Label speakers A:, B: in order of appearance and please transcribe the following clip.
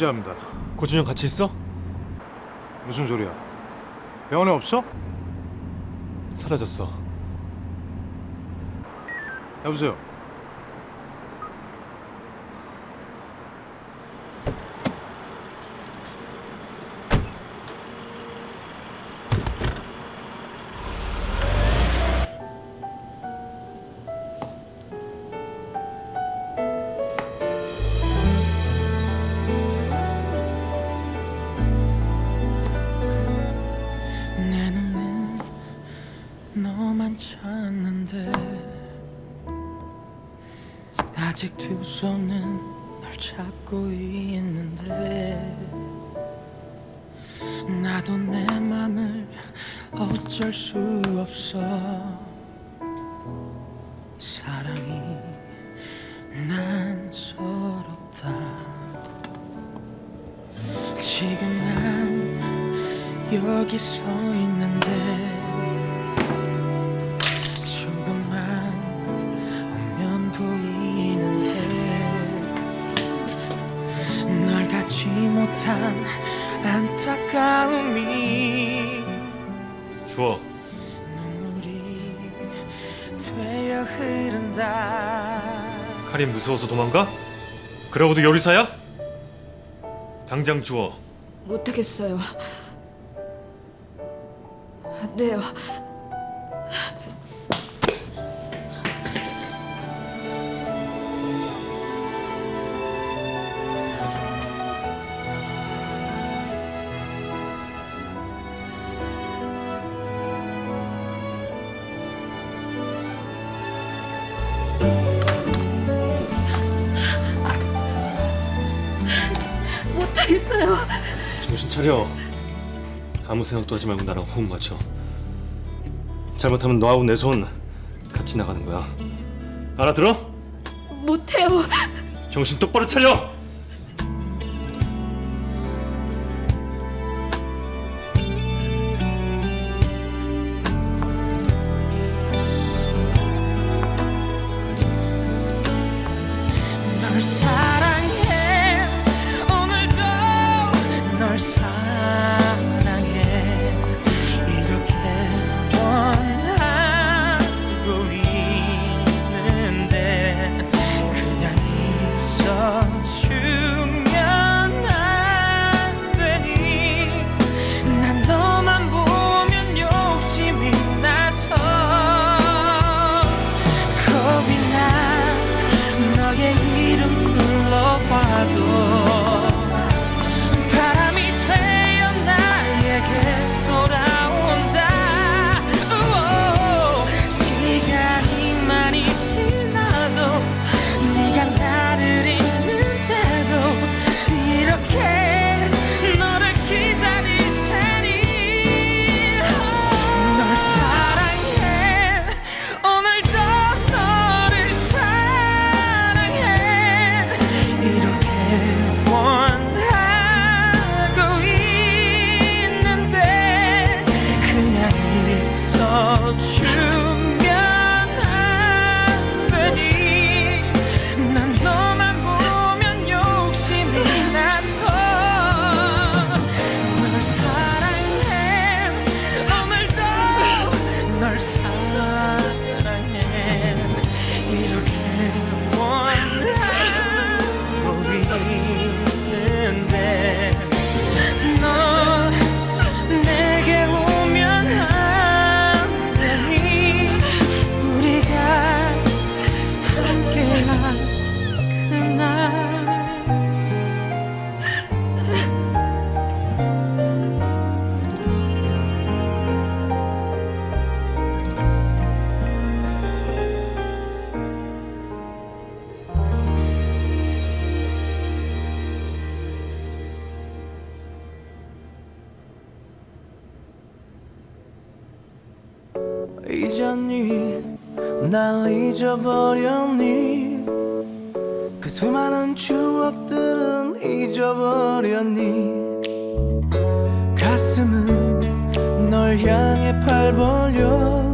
A: 의지합니다.
B: 고준영 같이 있어?
A: 무슨 소리야? 병원에 없어?
B: 사라졌어.
A: 여보세요.
C: 아직 두 손은 널 찾고 있는데 나도 내 맘을 어쩔 수 없어. 사랑이 난 서럽다. 지금 난 여기 서 있는데 못한 안타까움이
B: 주워.
C: 눈물이 되어 흐른다
B: 카린 무서워서 도망가? 그러고도 요리사야? 당장 주워.
D: 못하겠어요. 안 돼요. 못하겠어요.
B: 정신 차려. 아무 생각도 하지 말고 나랑 호흡 맞춰. 잘못하면 너하고 내 손 같이 나가는 거야. 알아들어?
D: 못해요.
B: 정신 똑바로 차려.
C: 잊었니 날 잊어버렸니? 그 수많은 추억들은 잊어버렸니? 가슴은 널 향해 팔 벌려